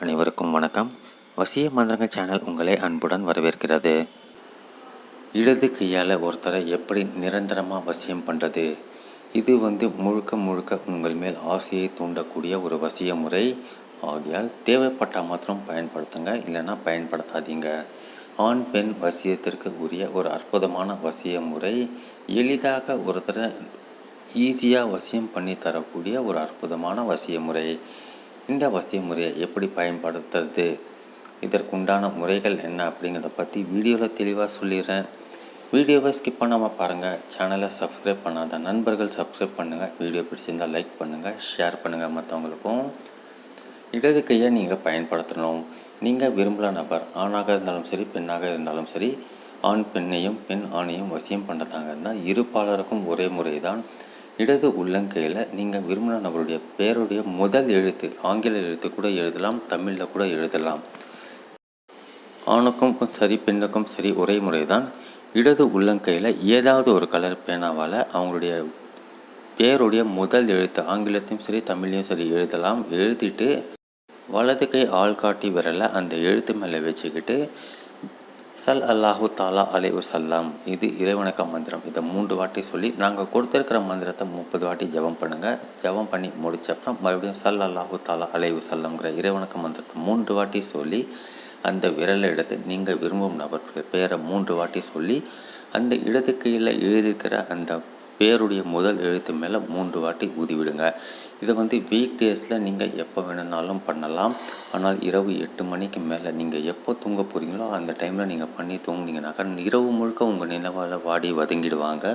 அனைவருக்கும் வணக்கம். வசிய மந்திரங்கள் சேனல் உங்களை அன்புடன் வரவேற்கிறது. இடது கையால் ஒருத்தரை எப்படி நிரந்தரமாக வசியம் பண்ணுறது இது வந்து முழுக்க முழுக்க உங்கள் மேல் ஆசையை தூண்டக்கூடிய ஒரு வசிய முறை. ஆகையால் தேவைப்பட்டால் மாத்திரம் பயன்படுத்துங்க இல்லைன்னா பயன்படுத்தாதீங்க. ஆண் பெண் வசியத்திற்கு உரிய ஒரு அற்புதமான வசிய முறை. எளிதாக ஒருத்தரை ஈஸியாக வசியம் பண்ணி தரக்கூடிய ஒரு அற்புதமான வசிய முறை. இந்த வசதி முறையை எப்படி பயன்படுத்துறது? இதற்குண்டான முறைகள் என்ன அப்படிங்கிறத பற்றி வீடியோவில் தெளிவாக சொல்லிடுறேன். வீடியோவை ஸ்கிப் பண்ணாமல் பாருங்கள் சேனலை சப்ஸ்கிரைப் பண்ணாத நண்பர்கள் சப்ஸ்கிரைப் பண்ணுங்கள் வீடியோ பிடிச்சிருந்தால் லைக் பண்ணுங்கள் ஷேர் பண்ணுங்கள் மற்றவங்களுக்கும் இடது கையை நீங்கள் பயன்படுத்தணும். நீங்கள் விரும்புகிற நபர் ஆணாக இருந்தாலும் சரி பெண்ணாக இருந்தாலும் சரி ஆண் பெண்ணையும் பெண் ஆணையும் வசியம் பண்ணுறதாங்க இருந்தால் இருப்பாளருக்கும் ஒரே முறை தான் இடது உள்ளங்கையில் நீங்கள் விரும்பின நபருடைய பேருடைய முதல் எழுத்து ஆங்கில எழுத்து கூட எழுதலாம் தமிழில் கூட எழுதலாம். ஆணுக்கும் சரி பெண்ணுக்கும் சரி ஒரே முறை தான் இடது உள்ளங்கையில் ஏதாவது ஒரு கலர் பேனாவால் அவங்களுடைய பேருடைய முதல் எழுத்து ஆங்கிலத்தையும் சரி தமிழ்லையும் சரி எழுதலாம். எழுதிட்டு வலது கை ஆள்காட்டி விரலை அந்த எழுத்து மேலே வச்சுக்கிட்டு சல் அல்லாஹு தாலா அலைவு சல்லாம் இது இறைவணக்க மந்திரம். இதை மூன்று வாட்டி சொல்லி நாங்கள் கொடுத்துருக்கிற மந்திரத்தை முப்பது வாட்டி ஜபம் பண்ணுங்கள் ஜபம் பண்ணி முடிச்ச அப்புறம் மறுபடியும் சல் அல்லாஹு தாலா அலைவு சல்லம்ங்கிற இறைவணக்க மந்திரத்தை மூன்று வாட்டி சொல்லி அந்த விரலை எடுத்து நீங்கள் விரும்பும் நபர்களுடைய பெயரை மூன்று வாட்டி சொல்லி அந்த இடது கீழே எழுதியிருக்கிற அந்த பேருடைய முதல் எழுத்து மேலே மூன்று வாட்டி ஊதிவிடுங்க. இதை வந்து வீக் டேஸில் நீங்கள் எப்போ வேணும்னாலும் பண்ணலாம். ஆனால் இரவு எட்டு மணிக்கு மேலே நீங்கள் எப்போ தூங்க போகிறீங்களோ அந்த டைமில் நீங்கள் பண்ணி தூங்குனீங்கனாக்கா இரவு முழுக்க உங்கள் நினைவால் வாடி வதங்கிடுவாங்க.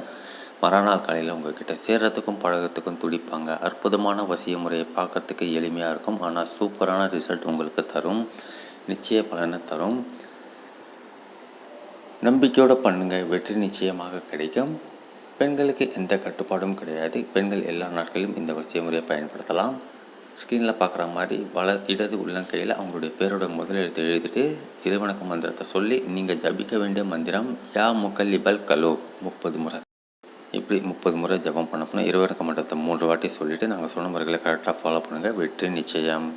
மறுநாள் காலையில் உங்கள்கிட்ட சேர்கிறதுக்கும் பழகத்துக்கும் துடிப்பாங்க. அற்புதமான வசிய முறையை பார்க்குறதுக்கு எளிமையாக இருக்கும். ஆனால் சூப்பரான ரிசல்ட் உங்களுக்கு தரும். நிச்சய பலனை தரும். நம்பிக்கையோடு பண்ணுங்கள் வெற்றி நிச்சயமாக கிடைக்கும். பெண்களுக்கு எந்த கட்டுப்பாடும் கிடையாது. பெண்கள் எல்லா நாட்களிலும் இந்த வரிசை முறையை பயன்படுத்தலாம். ஸ்க்ரீனில் பார்க்குற மாதிரி வள இடது உள்ளங்கையில் அவங்களுடைய பேரோட முதல் எழுத்து எழுதிட்டு இறைவணக்க மந்திரத்தை சொல்லி நீங்கள் ஜபிக்க வேண்டிய மந்திரம் யா முக்கல்லிபல் கலோ. முப்பது முறை. இப்படி முப்பது முறை ஜபம் பண்ண போனால் இறைவணக்க மந்திரத்தை மூன்று வாட்டி சொல்லிவிட்டு நாங்கள் சொன்ன முறைகளை கரெக்டாக ஃபாலோ பண்ணுங்கள் வெற்றி நிச்சயம்.